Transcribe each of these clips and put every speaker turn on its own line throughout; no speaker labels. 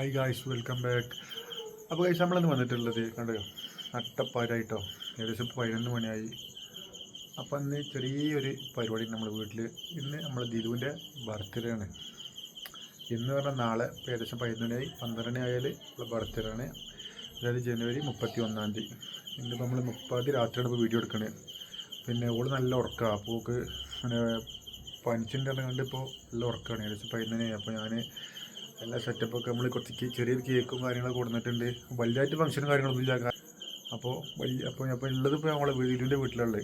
Hi guys welcome back അപ്പോൾ guys നമ്മളിന്ന് വന്നിട്ടുള്ളത് കണ്ടോ? അട്ടപ്പാരായിട്ടോ ഏകദേശം പതിനൊന്ന് മണിയായി. അപ്പം അന്ന് ചെറിയൊരു പരിപാടി നമ്മൾ വീട്ടിൽ ഇന്ന് നമ്മൾ ദിലുവിന്റെ ബർത്ത്ഡേ ആണ്. ഇന്ന് പറഞ്ഞാൽ നാളെ ഇപ്പോൾ ഏകദേശം പതിനൊന്ന് മണിയായി. പന്ത്രണ്ട് ആയാൽ ഉള്ള ബർത്ത്ഡേ ആണ്. അതായത് ജനുവരി മുപ്പത്തി ഒന്നാം തീയതി. ഇന്നിപ്പോൾ നമ്മൾ മുപ്പത് രാത്രിയാണ് ഇപ്പോൾ വീഡിയോ എടുക്കണേ. പിന്നെ ഓൾ നല്ല ഉറക്കമാണ് അപ്പോൾ പിന്നെ പനിച്ചിന്റെ കണ്ട് ഇപ്പോൾ നല്ല ഉറക്കമാണ് ഏകദേശം പതിനൊന്ന് അപ്പോൾ ഞാൻ എല്ലാ സെറ്റപ്പൊക്കെ നമ്മൾ കുറച്ച് ചെറിയ കേക്കും കാര്യങ്ങളൊക്കെ കൊടുത്തിട്ടുണ്ട് വലുതായിട്ട് ഫംഗ്ഷനും കാര്യങ്ങളൊന്നും ഇല്ല. അപ്പോൾ വലിയ അപ്പോൾ അപ്പോൾ ഉള്ളത് ഇപ്പോൾ നമ്മളെ വീടിന്റെ വീട്ടിലുള്ളത്.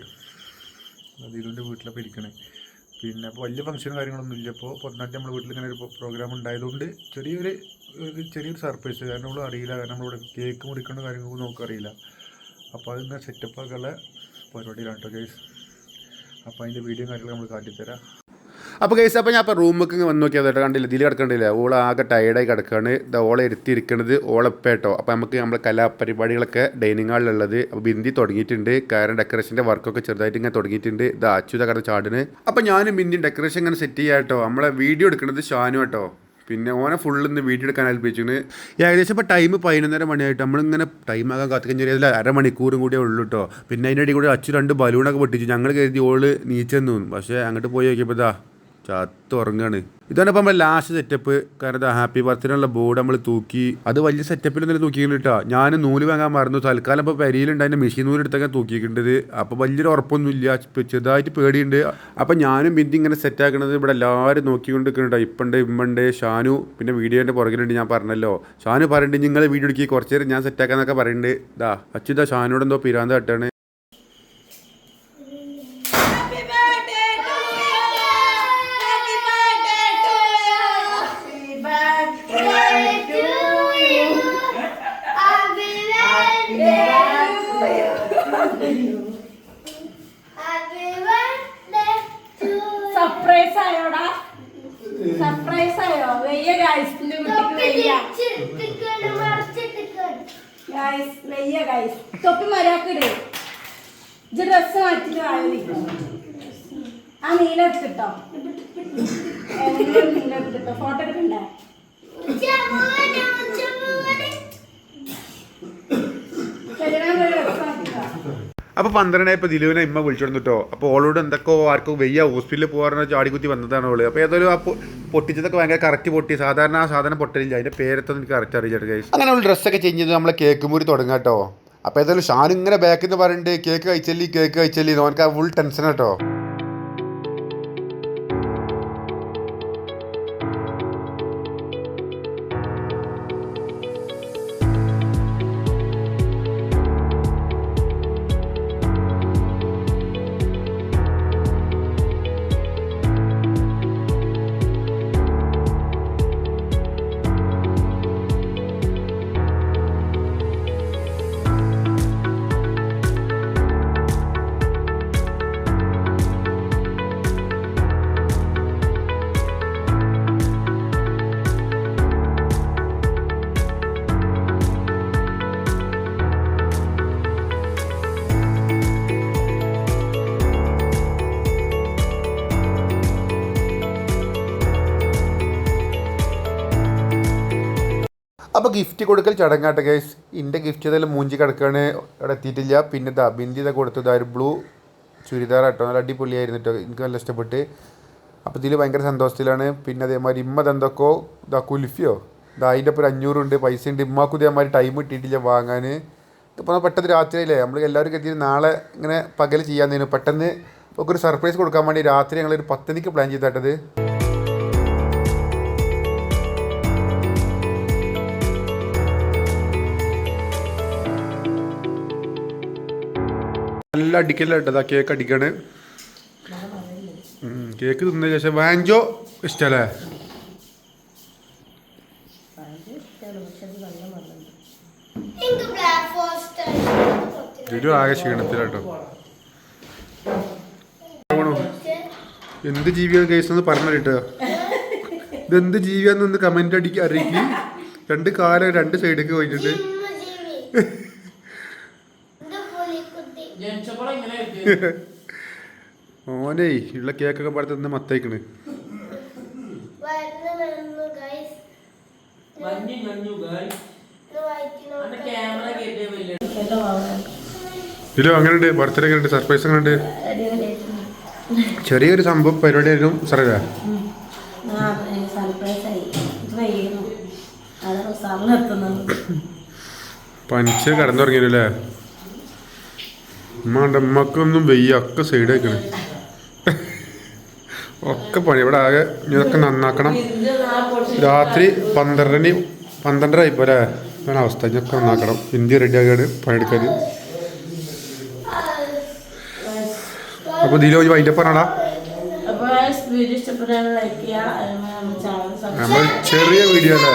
വീടിന്റെ വീട്ടിലപ്പോൾ ഇരിക്കണേ. പിന്നെ അപ്പോൾ വലിയ ഫംഗ്ഷനും കാര്യങ്ങളൊന്നും ഇല്ല. അപ്പോൾ പൊന്നാട്ടി നമ്മുടെ വീട്ടിൽ ഇങ്ങനെ ഒരു പ്രോഗ്രാം ഉണ്ടായതുകൊണ്ട് ചെറിയൊരു ഒരു ചെറിയൊരു സർപ്രൈസ് കാരണം നമ്മൾ അറിയില്ല. കാരണം നമ്മളിവിടെ കേക്ക് മുറിക്കേണ്ട കാര്യങ്ങളൊന്നും നമുക്കറിയില്ല. അപ്പോൾ അതിങ്ങനെ സെറ്റപ്പൊക്കെ ഉള്ള പരിപാടിയിലാണ് കേട്ടോ ഗൈസ് അപ്പോൾ അതിന്റെ വീഡിയോ കാര്യങ്ങൾ നമ്മൾ കാട്ടിത്തരാം.
അപ്പോൾ കേസ് അപ്പോൾ ഞാൻ അപ്പോൾ റൂമിലേക്ക് വന്ന് നോക്കിയത് അതായിട്ട് കണ്ടില്ല? ഇതിൽ കിടക്കണ്ടില്ല? ഓൾ ആകെ ടയർഡായി കിടക്കുകയാണ് ഇത് ഓളെ ഇരുത്തിയിരിക്കുന്നത് ഓളപ്പേട്ടോ അപ്പോൾ നമുക്ക് നമ്മുടെ കലാപരിപാടികളൊക്കെ ഡൈനിങ് ഹാളിലുള്ളത് അപ്പോൾ ബിന്ദി തുടങ്ങിയിട്ടുണ്ട്. കാരണം ഡെക്കറേഷന്റെ വർക്കൊക്കെ ചെറുതായിട്ട് ഇങ്ങനെ തുടങ്ങിയിട്ടുണ്ട്. ഇത് അച്യുത കട ചാടിന് അപ്പോൾ ഞാനും ബിന്ദി ഡെക്കറേഷൻ ഇങ്ങനെ സെറ്റ് ചെയ്യാം കേട്ടോ. നമ്മളെ വീഡിയോ എടുക്കുന്നത് ഷാനു കേട്ടോ. പിന്നെ ഓനെ ഫുള്ള് ഇന്ന് വീഡിയോ എടുക്കാൻ ഏൽപ്പിച്ചിന്. ഏകദേശം ഇപ്പോൾ ടൈം പതിനൊന്നര മണിയായിട്ട്. നമ്മളിങ്ങനെ ടൈം ആകാൻ കാത്തിക്കാൻ ചെറിയ അരമണിക്കൂറും കൂടിയേ ഉള്ളൂ കേട്ടോ. പിന്നെ അതിന്റെ ഇടയിൽ കൂടി അച്ചു രണ്ട് ബലൂണൊക്കെ പൊട്ടിച്ചു. ഞങ്ങൾ കരുതി ഓൾ നീച്ചെന്ന് തോന്നും പക്ഷേ അങ്ങോട്ട് പോയി നോക്കിയപ്പോൾ ഇതാ ചത്ത് ഉറങ്ങാണ്. ഇതാണ് നമ്മൾ ലാസ്റ്റ് സെറ്റപ്പ് കാരണം ഹാപ്പി ബർത്ത്ഡേനുള്ള ബോർഡ് നമ്മൾ തൂക്കി. അത് വലിയ സെറ്റപ്പിൽ തന്നെ തൂക്കിയിട്ടാ ഞാൻ നൂൽ വാങ്ങാൻ മറന്നു. തൽക്കാലം ഇപ്പോൾ പെരിയിലുണ്ട് അതിന്റെ മെഷീൻ നൂൽ എടുത്തൊക്കെ തൂക്കിയിട്ടുണ്ട്. അപ്പോൾ വലിയൊരു ഉറപ്പൊന്നുമില്ല ചെറുതായിട്ട് പേടിയുണ്ട്. അപ്പോൾ ഞാനും ബിന്ദി ഇങ്ങനെ സെറ്റ് ആക്കണത് ഇവിടെ എല്ലാവരും നോക്കിക്കൊണ്ട് നിൽക്കുന്നുണ്ടോ ഇപ്പണ്ട് ഇമ്മണ്ട് ഷാനു പിന്നെ വീഡിയോന്റെ പുറകിലുണ്ട്. ഞാൻ പറഞ്ഞല്ലോ. ഷാനു പറയുന്നുണ്ട് നിങ്ങൾ വീഡിയോ എടുക്കി. കുറച്ചേരം ഞാൻ സെറ്റ് ആക്കാന്നൊക്കെ പറയുന്നുണ്ട് ഇതാ അച്യുതാ ഷാനോട് എന്തോ പിരാന്ത തട്ടാണ്
തിരിച്ചിട്ടിക്കണ്,
ഗൈസ് വെയ്യ ഗൈസ് തൊപ്പി മരാക്കിട്. ഇജ്ജ് ഡ്രസ് മാറ്റിട്ട് നീ ആ നീല എടുത്തിട്ടോ? നീല എടുത്തിട്ടോ? ഫോട്ടോ എടുക്കണ്ടേ?
ഉച്ചമൂന്, ഉച്ചമൂന്.
ശരീരം പോയി ഡ്രസ് മാറ്റിട്ടോ
അപ്പോൾ പന്ത്രണ്ടായപ്പോൾ ദിലുവിനെ ഇമ്മ വിളിച്ചോണ്ട് കേട്ടോ അപ്പോൾ ഓളോട് എന്തൊക്കെ ആർക്കും വയ്യ ഹോസ്പിറ്റലിൽ പോകാറുണ്ട് ചാടിക്കുത്തി വന്നതാണ് ഓൾ. അപ്പോൾ ഏതൊരു ആ പൊട്ടിച്ചതൊക്കെ ഭയങ്കര കറക്റ്റ് പൊട്ടി. സാധാരണ ആ സാധനം പൊട്ടലില്ല. അതിന്റെ പേരത്തൊന്നും എനിക്ക് കറക്റ്റ് അറിയില്ല ഗൈസ് അങ്ങനെ അവൾ ഡ്രസ്സൊക്കെ ചേഞ്ച് ചെയ്ത് നമ്മളെ കേക്ക് മുറി തുടങ്ങാം കേട്ടോ അപ്പോൾ ഏതായാലും ഷാൻ ഇങ്ങനെ ബാക്കിൽ നിന്ന് പറയുന്നുണ്ട് കേക്ക് കഴിച്ചല്ലി കേക്ക് കഴിച്ചല്ലി. അവനക്ക് ഫുൾ ടെൻഷൻ കേട്ടോ അപ്പോൾ ഗിഫ്റ്റ് കൊടുക്കൽ ചടങ്ങാട്ടെ ഗൈസ് എന്റെ ഗിഫ്റ്റ് ഏതായാലും മൂഞ്ചി കിടക്കാണ്. അവിടെ എത്തിയിട്ടില്ല. പിന്നെ ഇതാ ബിന്ദി ഇതാ കൊടുത്തത് ഒരു ബ്ലൂ ചുരിദാർ കേട്ടോ നല്ല അടിപൊളിയായിരുന്നു കേട്ടോ എനിക്ക് നല്ല ഇഷ്ടപ്പെട്ട്. അപ്പോൾ ഇതിൽ ഭയങ്കര സന്തോഷത്തിലാണ്. പിന്നെ അതേമാതിരി ഇമ്മ എന്തൊക്കെയോ ഇതാ കുൽഫിയോ? ഇതാ അതിന്റെ ഒപ്പം ഒരു അഞ്ഞൂറുണ്ട് പൈസ ഉണ്ട് ഇമ്മാക്കും ഇതേമാതിരി ടൈം കിട്ടിയിട്ടില്ല വാങ്ങാൻ ഇപ്പോൾ പെട്ടെന്ന് രാത്രിയില്ലേ? നമ്മൾ എല്ലാവരും കരുതി നാളെ ഇങ്ങനെ പകൽ ചെയ്യാൻ പെട്ടെന്ന് ഒക്കെ ഒരു സർപ്രൈസ് കൊടുക്കാൻ വേണ്ടി രാത്രി ഞങ്ങളൊരു പത്തനിക്ക് പ്ലാൻ ചെയ്തിട്ടത് നല്ല അടിക്കലായിട്ട് അതാ കേക്ക് അടിക്കണ്. കേക്ക് തിന്ന ശേഷം വാഞ്ചോ ഇഷ്ടല്ലേ. ഒരു ആകെ ക്ഷീണത്തിലാട്ടോ. എന്ത് ജീവിയാണ് കേസ് എന്ന് പറഞ്ഞു കേട്ടോ ഇതെന്ത് ജീവിയാന്ന് കമന്റ് അടിക്ക് അറിയിക്കും. രണ്ട് കാലം രണ്ട് സൈഡിലേക്ക് പോയിട്ടുണ്ട്. ഓനേ ഉള്ള കേക്കൊക്കെ പാടത്ത് നിന്ന് മത്തയിക്കണ്. ഇതിലോ അങ്ങനെയുണ്ട്. ബർത്ത്ഡേ ഉണ്ട്. സർപ്രൈസ് അങ്ങനെ ഉണ്ട്. ചെറിയൊരു സംഭവം പരിപാടി ആയിരുന്നു സാറേ പനിച്ച് കിടന്നുറങ്ങിയല്ലേ ഉമ്മണ്ട് ഉമ്മക്കൊന്നും വെയ്യ ഒക്കെ സൈഡ് വെക്കണേ ഒക്കെ പണി. ഇവിടെ ആകെ ഇതൊക്കെ നന്നാക്കണം. രാത്രി പന്ത്രണ്ടിന് പന്ത്രണ്ടര ആയിപ്പോ അല്ലേ ഇതാണ് അവസ്ഥ. ഇതൊക്കെ നന്നാക്കണം. ഇന്ത്യ റെഡി ആകാണ് പണിയെടുക്കാൻ അപ്പോൾ ഇതിലോ അതിന്റെ പറഞ്ഞാടാ? നമ്മൾ ചെറിയ വീഡിയോ അല്ലേ?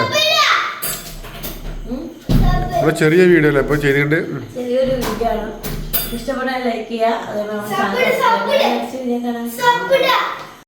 നമ്മൾ ചെറിയ വീഡിയോ അല്ലേ? ഇപ്പോൾ ചെയ്തിട്ടുണ്ട്
ഇഷ്ടപ്പെട്ടാൽ ലൈക്ക് ചെയ്യുക. അതുപോലെ